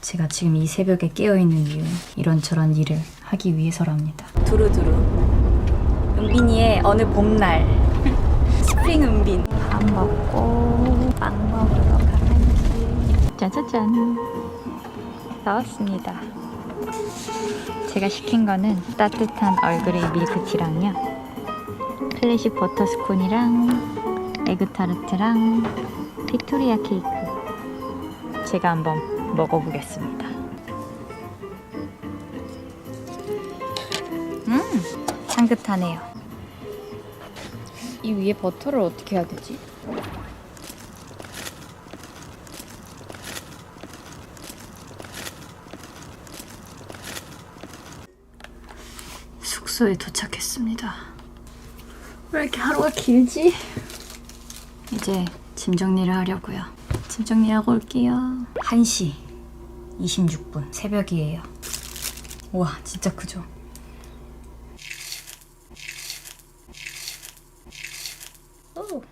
제가 지금 이 새벽에 깨어있는 이유 이런저런 일을 하기 위해서랍니다. 두루두루. 은빈이의 어느 봄날. 스프링 은빈. 밥 먹고 빵 먹으러 가는 길 짜자잔. 나왔습니다. 제가 시킨 거는 따뜻한 얼그레이 밀크티랑요. 클래식 버터스콘이랑 에그타르트랑 빅토리아 케이크. 제가 한번 먹어보겠습니다. 음, 향긋하네요. 이 위에 버터를 어떻게 해야 되지? 숙소에 도착했습니다. 왜 이렇게 하루가 길지? 이제 짐 정리를 하려고요. 짐 정리하고 올게요. 1시 26분 새벽이에요. 우와 진짜 크죠? 오.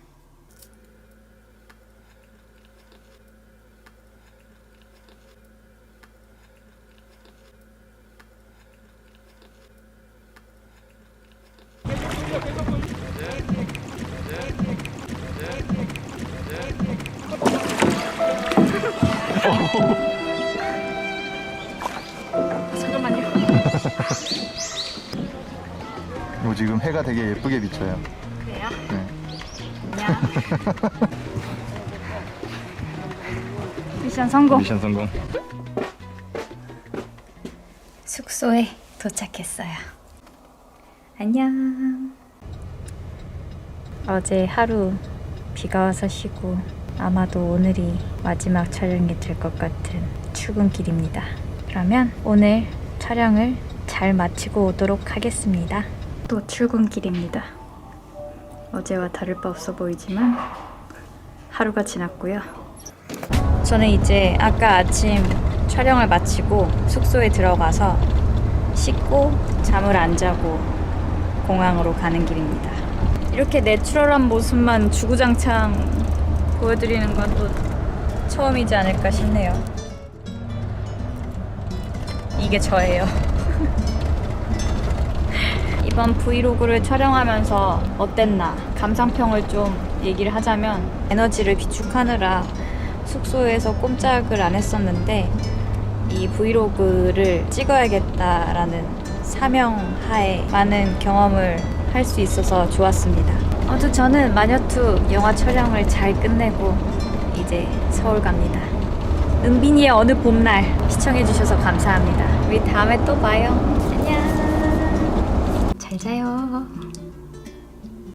요 지금 해가 되게 예쁘게 비쳐요. 그래요? 네. 안녕. 미션 성공. 미션 성공. 숙소에 도착했어요. 안녕. 어제 하루 비가 와서 쉬고 아마도 오늘이 마지막 촬영이 될 것 같은 출근길입니다. 그러면 오늘 촬영을 잘 마치고 오도록 하겠습니다. 또 출근길입니다. 어제와 다를 바 없어 보이지만 하루가 지났고요. 저는 이제 아까 아침 촬영을 마치고 숙소에 들어가서 씻고 잠을 안 자고 공항으로 가는 길입니다. 이렇게 내추럴한 모습만 주구장창 보여드리는 건 또 처음이지 않을까 싶네요. 이게 저예요. 이번 브이로그를 촬영하면서 어땠나 감상평을 좀 얘기를 하자면 에너지를 비축하느라 숙소에서 꼼짝을 안 했었는데 이 브이로그를 찍어야겠다라는 사명 하에 많은 경험을 할 수 있어서 좋았습니다. 아무튼 저는 마녀투 영화 촬영을 잘 끝내고 이제 서울 갑니다. 은빈이의 어느 봄날 시청해주셔서 감사합니다. 우리 다음에 또 봐요. 안녕. 잘 자요.